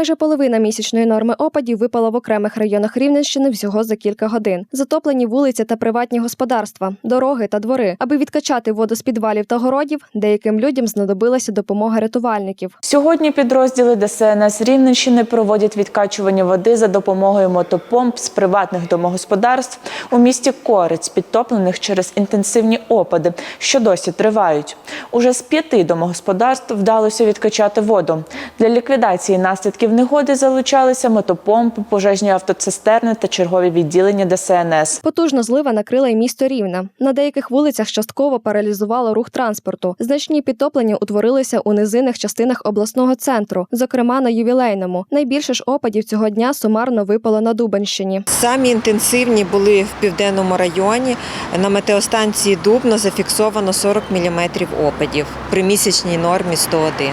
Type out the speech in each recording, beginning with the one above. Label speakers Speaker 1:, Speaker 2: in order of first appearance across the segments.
Speaker 1: Майже половина місячної норми опадів випала в окремих районах Рівненщини всього за кілька годин. Затоплені вулиці та приватні господарства, дороги та двори. Аби відкачати воду з підвалів та городів, деяким людям знадобилася допомога рятувальників.
Speaker 2: Сьогодні підрозділи ДСНС Рівненщини проводять відкачування води за допомогою мотопомп з приватних домогосподарств у місті Корець, підтоплених через інтенсивні опади, що досі тривають. Уже з п'яти домогосподарств вдалося відкачати воду. Для ліквідації наслідків негоди залучалися мотопомпи, пожежні автоцистерни та чергові відділення ДСНС.
Speaker 1: Потужна злива накрила й місто Рівне. На деяких вулицях частково паралізувало рух транспорту. Значні підтоплення утворилися у низинних частинах обласного центру, зокрема на ювілейному. Найбільше ж опадів цього дня сумарно випало на Дубенщині.
Speaker 3: Самі інтенсивні були в південному районі. На метеостанції Дубно зафіксовано 40 мм опадів при місячній нормі 101.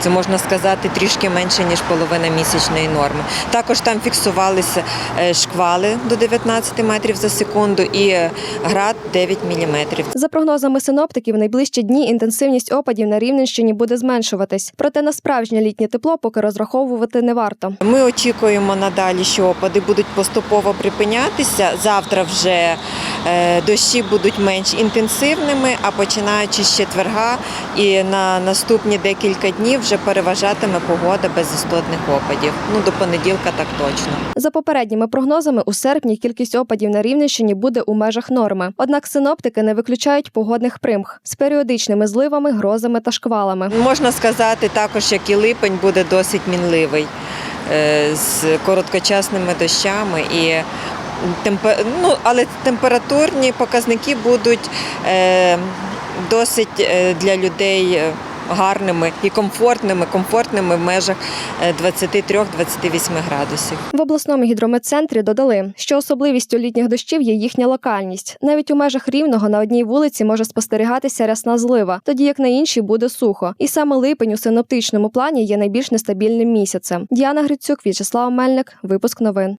Speaker 3: Це можна сказати трішки менше ніж половина місячної норми. Також там фіксувалися е, шквали до 19 метрів за секунду і е, град 9 мм.
Speaker 1: За прогнозами синоптиків, в найближчі дні інтенсивність опадів на Рівненщині буде зменшуватись. Проте на справжнє літнє тепло поки розраховувати не варто.
Speaker 3: Ми очікуємо надалі, що опади будуть поступово припинятися. Завтра вже дощі будуть менш інтенсивними, а починаючи з четверга і на наступні декілька днів вже переважатиме погода без істотних опадів. Ну до понеділка так точно.
Speaker 1: За попередніми прогнозами, у серпні кількість опадів на Рівненщині буде у межах норми. Однак синоптики не виключають погодних примх з періодичними зливами, грозами та шквалами.
Speaker 3: Можна сказати також, як і липень буде досить мінливий е, з короткочасними дощами і. Ну, але температурні показники будуть е, досить е, для людей е, гарними і комфортними, комфортними в межах е, 23-28 градусів.
Speaker 1: В обласному гідрометцентрі додали, що особливістю літніх дощів є їхня локальність. Навіть у межах рівного на одній вулиці може спостерігатися рясна злива, тоді як на іншій буде сухо. І саме липень у синоптичному плані є найбільш нестабільним місяцем. Діана Грицюк, В'ячеслав Мельник, випуск новин.